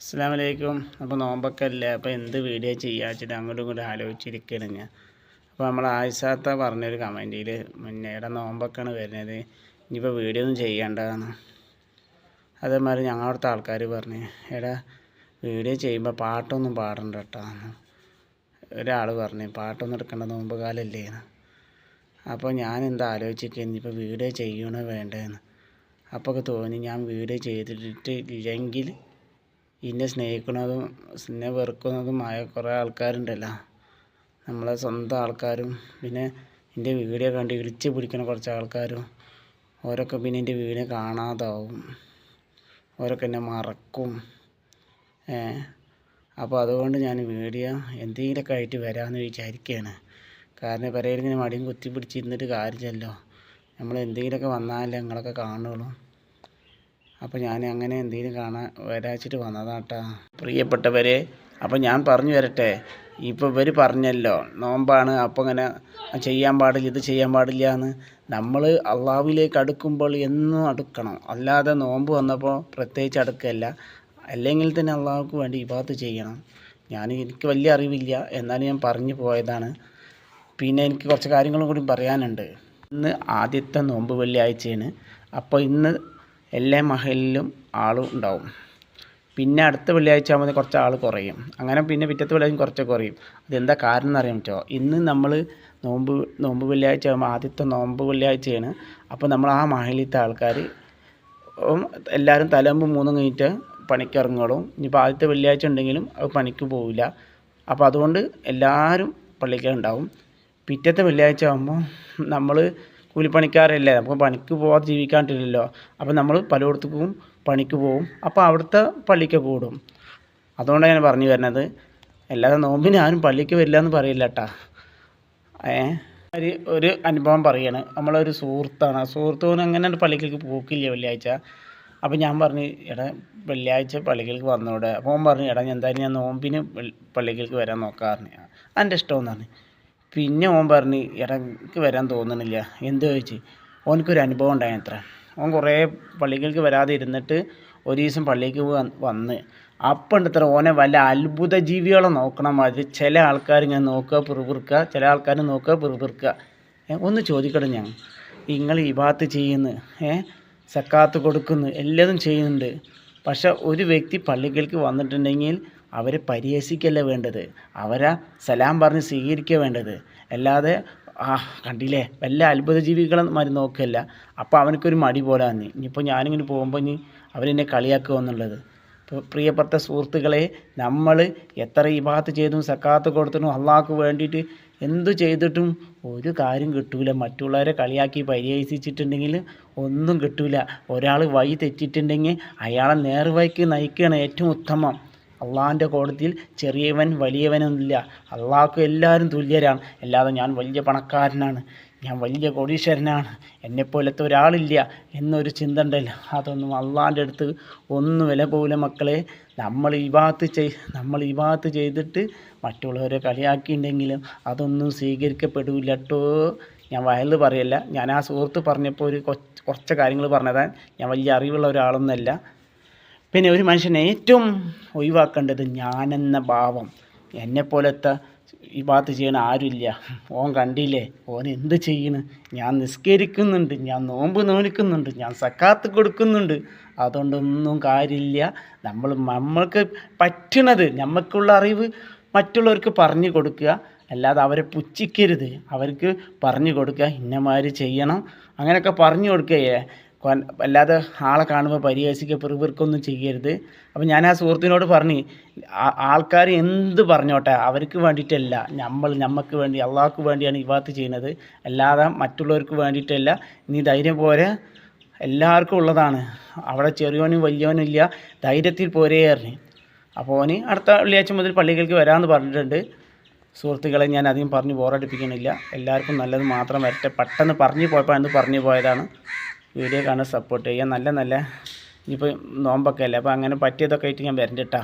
അസ്സാം വലൈക്കും അപ്പോൾ നോമ്പൊക്കെ അല്ലേ അപ്പോൾ എന്ത് വീഡിയോ ചെയ്യുക വെച്ചിട്ട് അങ്ങോട്ടും ഇങ്ങോട്ടും ആലോചിച്ചിരിക്കുകയാണ് ഞാൻ. അപ്പോൾ നമ്മൾ ആയിഷാത്ത പറഞ്ഞൊരു കമന്റിൽ മുന്നേ ഇവിടെ നോമ്പൊക്കെയാണ് വരുന്നത്. ഇനിയിപ്പോൾ വീഡിയോ ഒന്നും ചെയ്യേണ്ടതാണ് അതേമാതിരി ഞങ്ങളവിടുത്തെ ആൾക്കാർ പറഞ്ഞു എടാ വീഡിയോ ചെയ്യുമ്പോൾ പാട്ടൊന്നും പാടണ്ട കേട്ടോ ഒരാൾ പറഞ്ഞു പാട്ടൊന്നും എടുക്കേണ്ട നോമ്പ് കാലല്ലേ അപ്പോൾ ഞാൻ എന്താ ആലോചിച്ചിട്ട് ഇനിയിപ്പോൾ വീഡിയോ ചെയ്യണോ വേണ്ടതെന്ന് അപ്പോൾ ഒക്കെ തോന്നി ഞാൻ വീഡിയോ ചെയ്തിട്ട് ഇല്ലെങ്കിൽ എന്നെ സ്നേഹിക്കുന്നതും എന്നെ വെറുക്കുന്നതുമായ കുറേ ആൾക്കാരുണ്ടല്ലോ. നമ്മളെ സ്വന്തം ആൾക്കാരും പിന്നെ എന്റെ വീഡിയോ കണ്ട് ഇടിച്ച് പിടിക്കുന്ന കുറച്ച് ആൾക്കാരും ഓരൊക്കെ പിന്നെ എന്റെ വീഡിയോ കാണാതാവും. ഓരൊക്കെ എന്നെ മറക്കും. അപ്പോൾ അതുകൊണ്ട് ഞാൻ വീഡിയോ എന്തെങ്കിലുമൊക്കെ ആയിട്ട് വരാമെന്ന് വിചാരിക്കുകയാണ് കാരണം പെരയിലിങ്ങനെ മടിയും കുത്തി പിടിച്ചിരുന്നിട്ട് കാര്യമില്ലല്ലോ. നമ്മൾ എന്തെങ്കിലുമൊക്കെ വന്നാലേ നിങ്ങളൊക്കെ കാണുള്ളൂ. അപ്പോൾ ഞാൻ അങ്ങനെ എന്തെങ്കിലും കാണാൻ വരാച്ചിട്ട് വന്നതാട്ടാ. പ്രിയപ്പെട്ടവരെ അപ്പോൾ ഞാൻ പറഞ്ഞു വരട്ടെ. ഇപ്പോൾ ഇവർ പറഞ്ഞല്ലോ നോമ്പാണ് അപ്പോൾ ഇങ്ങനെ ചെയ്യാൻ പാടില്ല ഇത് ചെയ്യാൻ പാടില്ല എന്ന്. നമ്മൾ അള്ളാവിലേക്ക് അടുക്കുമ്പോൾ എന്നും അടുക്കണം. അല്ലാതെ നോമ്പ് വന്നപ്പോൾ പ്രത്യേകിച്ച് അടുക്കല്ല. അല്ലെങ്കിൽ തന്നെ അള്ളാഹുക്ക് വേണ്ടി ഇബാത്ത് ചെയ്യണം. ഞാൻ എനിക്ക് വലിയ അറിവില്ല. എന്നാലും ഞാൻ പറഞ്ഞു പോയതാണ്. പിന്നെ എനിക്ക് കുറച്ച് കാര്യങ്ങളും കൂടി പറയാനുണ്ട്. ഇന്ന് ആദ്യത്തെ നോമ്പ് വെള്ളിയാഴ്ചയാണ്. അപ്പോൾ ഇന്ന് എല്ലാ മഹലിലും ആളും ഉണ്ടാവും. പിന്നെ അടുത്ത വെള്ളിയാഴ്ച ആകുമ്പോൾ കുറച്ച് ആൾ കുറയും. അങ്ങനെ പിന്നെ പിറ്റത്തെ വെള്ളിയാഴ്ച കുറച്ച് കുറയും. അതെന്താ കാരണം എന്ന് അറിയാൻ പറ്റുമോ ഇന്ന് നമ്മൾ നോമ്പ് നോമ്പ് വെള്ളിയാഴ്ച ആകുമ്പോൾ ആദ്യത്തെ നോമ്പ് വെള്ളിയാഴ്ചയാണ്. അപ്പോൾ നമ്മൾ ആ മഹലിലത്തെ ആൾക്കാർ എല്ലാവരും തലമ്പ് മൂന്നും കഴിഞ്ഞിട്ട് പണിക്ക് ഇനിയിപ്പോൾ ആദ്യത്തെ വെള്ളിയാഴ്ച ഉണ്ടെങ്കിലും അത് പണിക്ക് പോവില്ല. അപ്പോൾ അതുകൊണ്ട് എല്ലാവരും പള്ളിക്ക് ഉണ്ടാവും പിറ്റത്തെ വെള്ളിയാഴ്ച ആകുമ്പോൾ നമ്മൾ കൂലിപ്പണിക്കാരല്ലേ? നമുക്ക് പണിക്ക് പോകാതെ ജീവിക്കാൻ പറ്റില്ലല്ലോ അപ്പോൾ നമ്മൾ പലയിടത്തേക്കും പണിക്ക് പോകും അപ്പോൾ അവിടുത്തെ പള്ളിക്ക് കൂടും. അതുകൊണ്ടാണ് ഞാൻ പറഞ്ഞു വരുന്നത്. അല്ലാതെ നോമ്പിന് ആരും പള്ളിക്ക് വരില്ല എന്ന് പറയില്ല കേട്ടാ ഏ? ഒരു അനുഭവം പറയാണ്. നമ്മളൊരു സുഹൃത്താണ്. ആ സുഹൃത്തുവിന് അങ്ങനെ പള്ളിക്ക് പോക്കില്ല വെള്ളിയാഴ്ച. അപ്പോൾ ഞാൻ പറഞ്ഞു എടാ വെള്ളിയാഴ്ച പള്ളിക്കലേക്ക് വന്നോടെ. അപ്പോൾ ഓൻ പറഞ്ഞു എടാ ഞാൻ എന്തായാലും ഞാൻ നോമ്പിന് പള്ളിക്കലേക്ക് വരാൻ നോക്കാറുണ്ട് എന്റെ ഇഷ്ടമെന്ന് പറഞ്ഞു പിന്നെ ഓൻ പറഞ്ഞ് എടാ എനിക്ക് വരാൻ തോന്നണില്ല. എന്ത് ചോദിച്ച്? ഓനക്കൊരു അനുഭവം ഉണ്ടായി അത്ര ഓൻ കുറേ പള്ളികൾക്ക് വരാതെ ഇരുന്നിട്ട് ഒരു ദിവസം പള്ളിക്ക് വന്ന്. അപ്പം ഉണ്ട് ഓനെ വല്ല അത്ഭുത ജീവികളെ നോക്കണം മാതിരി ചില ആൾക്കാർ ഞാൻ നോക്കുക പിറുപിറുക്കുക ചില ആൾക്കാർ നോക്കുക പിറുപിറുക്കുക. ഒന്ന് ചോദിക്കണം ഞാൻ. നിങ്ങൾ ഭാഗത്ത് ചെയ്യുന്നു. ഏ സക്കാത്ത് കൊടുക്കുന്നു. എല്ലാതും ചെയ്യുന്നുണ്ട്. പക്ഷെ ഒരു വ്യക്തി പള്ളികൾക്ക് വന്നിട്ടുണ്ടെങ്കിൽ അവരെ പരിഹസിക്കല്ല വേണ്ടത്? അവരെ സലാം പറഞ്ഞ് സ്വീകരിക്കുക വേണ്ടത്. അല്ലാതെ ആ കണ്ടില്ലേ? വല്ല അത്ഭുത ജീവികളെ മാതിരി നോക്കുകയല്ല അപ്പോൾ അവനക്കൊരു മടി പോലെ തന്നെ ഇനിയിപ്പോൾ ഞാനിങ്ങനെ പോകുമ്പോൾ ഇനി അവരെന്നെ കളിയാക്കുക എന്നുള്ളത്. പ്രിയപ്പെട്ട സുഹൃത്തുക്കളെ നമ്മൾ എത്ര ഭാഗത്ത് ചെയ്തും സക്കാത്ത് കൊടുത്തിട്ടും അള്ളാഹ്ക്ക് വേണ്ടിയിട്ട് എന്തു ചെയ്തിട്ടും ഒരു കാര്യം കിട്ടൂല. മറ്റുള്ളവരെ കളിയാക്കി പരിഹസിച്ചിട്ടുണ്ടെങ്കിൽ ഒന്നും കിട്ടൂല. ഒരാൾ വഴി തെറ്റിയിട്ടുണ്ടെങ്കിൽ അയാളെ നേർവഴിക്ക് നയിക്കുകയാണ് ഏറ്റവും ഉത്തമം. അള്ളാഹിന്റെ കോടതിയിൽ ചെറിയവൻ വലിയവനൊന്നുമില്ല. അള്ളാഹ്ക്ക് എല്ലാവരും തുല്യരാണ്. അല്ലാതെ ഞാൻ വലിയ പണക്കാരനാണ്. ഞാൻ വലിയ കോടീശ്വരനാണ്. എന്നെപ്പോലത്തെ ഒരാളില്ല എന്നൊരു ചിന്ത ഉണ്ടല്ലോ. അതൊന്നും അള്ളാഹിന്റെ അടുത്ത് ഒന്നും വില പോലെ മക്കളെ. നമ്മൾ ഭാഗത്ത് ചെയ് നമ്മൾ ഭാഗത്ത് ചെയ്തിട്ട് മറ്റുള്ളവരെ കളിയാക്കിയിട്ടുണ്ടെങ്കിലും അതൊന്നും സ്വീകരിക്കപ്പെടില്ല കേട്ടോ ഞാൻ വയലിൽ പറയല്ല. ഞാൻ ആ സുഹൃത്ത് പറഞ്ഞപ്പോൾ ഒരു കുറച്ച് കാര്യങ്ങൾ പറഞ്ഞതാണ് ഞാൻ വലിയ അറിവുള്ള ഒരാളൊന്നുമല്ല. പിന്നെ ഒരു മനുഷ്യൻ ഏറ്റവും ഒഴിവാക്കേണ്ടത് ഞാനെന്ന ഭാവം. എന്നെപ്പോലത്തെ ഈ ഭാഗത്ത് ചെയ്യണ ആരുമില്ല. ഓൻ കണ്ടില്ലേ? ഓൻ എന്ത് ചെയ്യണ്? ഞാൻ നിസ്കരിക്കുന്നുണ്ട് ഞാൻ നോമ്പ് നോനിക്കുന്നുണ്ട് ഞാൻ സക്കാത്ത് കൊടുക്കുന്നുണ്ട്. അതുകൊണ്ടൊന്നും കാര്യമില്ല. നമ്മൾ നമ്മൾക്ക് പറ്റണത് നമുക്കുള്ള അറിവ് മറ്റുള്ളവർക്ക് പറഞ്ഞു കൊടുക്കുക. അല്ലാതെ അവരെ പുച്ഛിക്കരുത്. അവർക്ക് പറഞ്ഞു കൊടുക്കുക ഇന്നമാതിരി ചെയ്യണം. അങ്ങനെയൊക്കെ പറഞ്ഞു കൊടുക്കുകയേ. അല്ലാതെ ആളെ കാണുമ്പോൾ പരിഹസിക്കുക പെറുപെറുക്കൊന്നും ചെയ്യരുത്. അപ്പോൾ ഞാൻ ആ സുഹൃത്തിനോട് പറഞ്ഞു ആൾക്കാർ എന്ത് പറഞ്ഞോട്ടെ അവർക്ക് വേണ്ടിയിട്ടല്ല. നമ്മൾ നമുക്ക് വേണ്ടി അള്ളാഹ്ക്ക് വേണ്ടിയാണ് ഭാഗത്ത് ചെയ്യുന്നത്. അല്ലാതെ മറ്റുള്ളവർക്ക് വേണ്ടിയിട്ടല്ല. നീ ധൈര്യം പോരെ. എല്ലാവർക്കും ഉള്ളതാണ്. അവിടെ ചെറിയോനും വലിയവനും ഇല്ല. ധൈര്യത്തിൽ പോരേ പറഞ്ഞു. അപ്പോൾ ഓന് അടുത്ത വെള്ളിയാഴ്ച മുതൽ പള്ളികൾക്ക് വരാമെന്ന് പറഞ്ഞിട്ടുണ്ട്. സുഹൃത്തുക്കളെ ഞാൻ അധികം പറഞ്ഞ് ബോറടിപ്പിക്കണില്ല. എല്ലാവർക്കും നല്ലത് മാത്രം വരട്ടെ. പെട്ടെന്ന് പറഞ്ഞു പോയപ്പോൾ എന്ന് പറഞ്ഞു പോയതാണ്. വീഡിയോ കാണാൻ സപ്പോർട്ട് ചെയ്യുക. നല്ല നല്ല. ഇനിയിപ്പോൾ നോമ്പൊക്കെ അല്ലേ? അപ്പോൾ അങ്ങനെ പറ്റിയതൊക്കെ ആയിട്ട് ഞാൻ വരണ്ടിട്ടാ